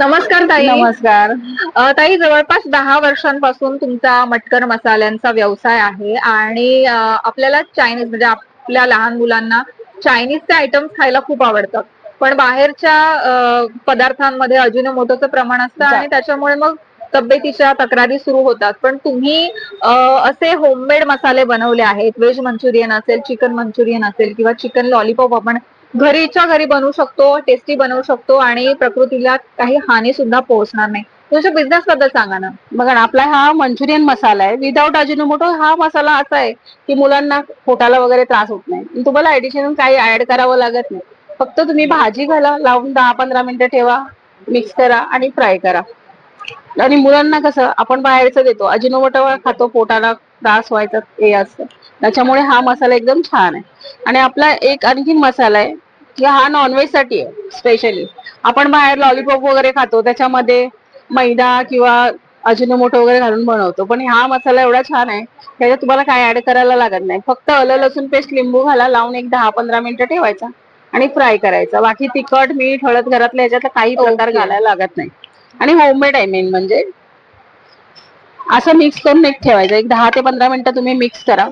नमस्कार ताई. नमस्कार. ताई जवळपास दहा वर्षांपासून तुमचा मटकर मसाल्यांचा व्यवसाय आहे आणि आपल्याला चायनीज म्हणजे आपल्या लहान मुलांना चायनीजचे आयटम्स खायला खूप आवडतात. पण बाहेरच्या पदार्थांमध्ये अजिनोमोटोचं प्रमाण असतं आणि त्याच्यामुळे मग तब्येतीच्या तक्रारी सुरू होतात. पण तुम्ही असे होममेड मसाले बनवले आहेत. व्हेज मंचुरियन असेल चिकन मंचुरियन असेल किंवा चिकन लॉलीपॉप आपण घरीच्या घरी बनवू शकतो टेस्टी बनवू शकतो आणि प्रकृतीला काही हानी सुद्धा पोहोचणार नाही. तुमच्या बिझनेस बद्दल सांगा ना. बघा ना आपला हा मंचुरियन मसाला आहे. विदाऊट अजिनोमोटो हा मसाला असा आहे की मुलांना पोटाला वगैरे त्रास होत नाही. तुम्हाला ऍडिशनल काही ऍड करावं लागत नाही. फक्त तुम्ही भाजी घाला लावून दहा पंधरा मिनिटं ठेवा मिक्स करा आणि फ्राय करा. आणि मुलांना कसं आपण बाहेरचं देतो. अजिनोमोटो खातो पोटाला त्रास व्हायचा हे असतं. त्याच्यामुळे हा मसाला एकदम छान आहे. आणि आपला एक आणखीन मसाला आहे. की हा नॉनव्हेजसाठी आहे स्पेशली आपण बाहेर लॉलीपॉप वगैरे खातो त्याच्यामध्ये मैदा किंवा अजिनोमोटो वगैरे घालून बनवतो. पण हा मसाला एवढा छान आहे त्याच्यात तुम्हाला काय ऍड करायला लागत नाही. फक्त आलं लसूण पेस्ट लिंबू घाला लावून एक दहा पंधरा मिनिटं ठेवायचा आणि फ्राय करायचा. बाकी तिखट मीठ हळद घरातल्या ह्याच्यात काही प्रकार. घालायला लागत नाही. आणि होममेड आहे मेन म्हणजे. असं मिक्स करून एक ठेवायचं. एक दहा ते पंधरा मिनिटं तुम्ही मिक्स करा.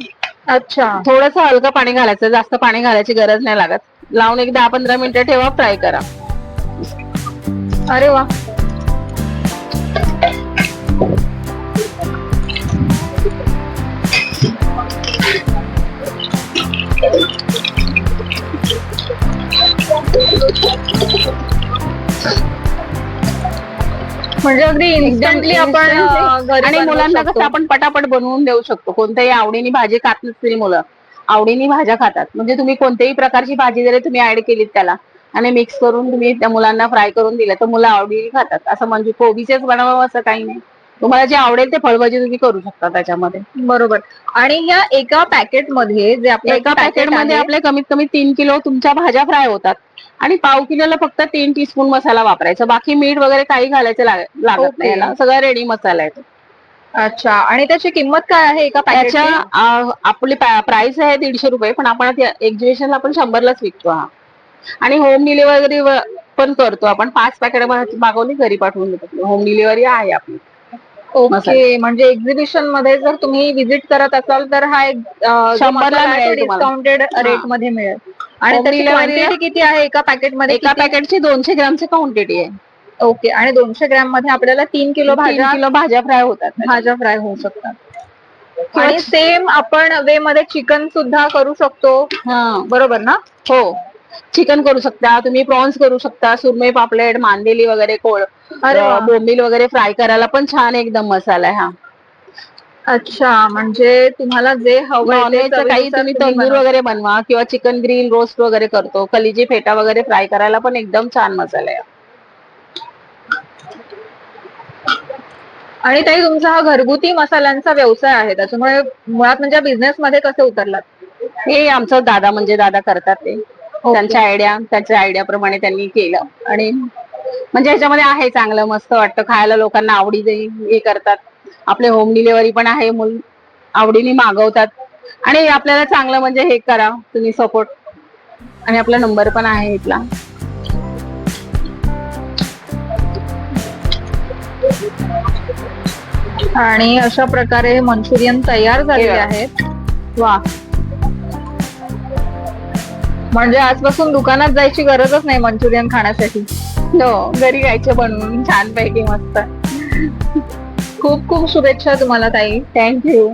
अच्छा. थोडस हलकं पाणी घालायचं. जास्त पाणी घालायची गरज नाही लागत. लावून एक दहा पंधरा मिनिटं ठेवा फ्राय करा. अरे वा. म्हणजे अगदी इन्स्टंटली आपण आणि मुलांना. कसं आपण पटापट बनवून देऊ शकतो. कोणत्याही आवडीने भाजी खात नसतील मुलं. आवडीने भाज्या खातात. म्हणजे तुम्ही कोणत्याही प्रकारची भाजी जरी तुम्ही ऍड केलीत त्याला आणि मिक्स करून तुम्ही त्या मुलांना फ्राय करून दिलं तर मुलं आवडीने खातात. असं म्हणजे कोबीचेच बनवावं असं काही नाही. तुम्हाला जे आवडेल ते फळभाजी तुम्ही करू शकता त्याच्यामध्ये. बरोबर. आणि ह्या एका पॅकेटमध्ये जे आपलं एका पॅकेटमध्ये आहे, आपले कमीत कमी तीन किलो तुमच्या भाज्या फ्राय होतात. आणि पाव किलोला फक्त तीन टीस्पून मसाला वापरायचा. बाकी मीठ वगैरे काही घालायचं लाग- लागत. नाही. सगळं रेडी मसाला आहे तो. अच्छा. आणि त्याची किंमत काय आहे एका त्याच्या पॅकेटची आपली प्राइस आहे दीडशे रुपये पण आपण एक्झिबिशनला आपण शंभरलाच विकतो हा. आणि होम डिलिव्हरी पण करतो आपण. पाच पॅकेट मागवली घरी पाठवून देतो. होम डिलिव्हरी आहे आपली. ओके म्हणजे एक्झिबिशनमध्ये जर तुम्ही विजिट करत असाल तर हा एक शंभरला मिळेल तुम्हाला. डिस्काउंटेड हा. रेटमध्ये मिळेल. आणि Home त्याची delivery क्वांटिटी किती आहे एका पॅकेटमध्ये एका किती? पॅकेटची दोनशे ग्रामची क्वांटिटी आहे. ओके. आणि दोनशे ग्रॅममध्ये आपल्याला तीन किलो भाज्या किलो भाज्या फ्राय होतात. भाज्या फ्राय होऊ शकतात. आणि सेम आपण वे मध्ये चिकन सुद्धा करू शकतो. हा बरोबर ना? हो. चिकन करू शकता तुम्ही प्रॉन्स करू शकता सुरमई पापलेट मांदेली वगैरे कोळ बोंबील वगैरे फ्राय करायला पण छान एकदम मसाला आहे हा. अच्छा म्हणजे तुम्हाला जे हवं काही तुम्ही तंदूर वगैरे बनवा किंवा चिकन ग्रिल रोस्ट वगैरे करतो. कलिजी फेटा वगैरे फ्राय करायला पण एकदम छान मसाला आहे. आणि ताई तुमचा हा घरगुती मसाल्यांचा व्यवसाय आहे त्याच्यामुळे मुळात म्हणजे बिझनेस मध्ये कसे उतरलात? हे आमचं दादा म्हणजे दादा करतात ते. त्यांच्या आयडिया त्यांच्या आयडिया प्रमाणे त्यांनी केलं. आणि म्हणजे ह्याच्यामध्ये आहे चांगलं मस्त वाटतं. खायला लोकांना आवडी हे करतात. आपले होम डिलिव्हरी पण आहे मुल आवडीने मागवतात. आणि आपल्याला चांगलं म्हणजे हे करा तुम्ही सपोर्ट आणि आपला नंबर पण आहे इथला. आणि अशा प्रकारे मंचुरियन तयार झालेले हे. आहेत. वा. म्हणजे आजपासून दुकानात जायची गरजच नाही मंचुरियन खाण्यासाठी. हो घरी गायचे बनवून छान पैकी मस्त. खूप खूप शुभेच्छा तुम्हाला ताई. थँक्यू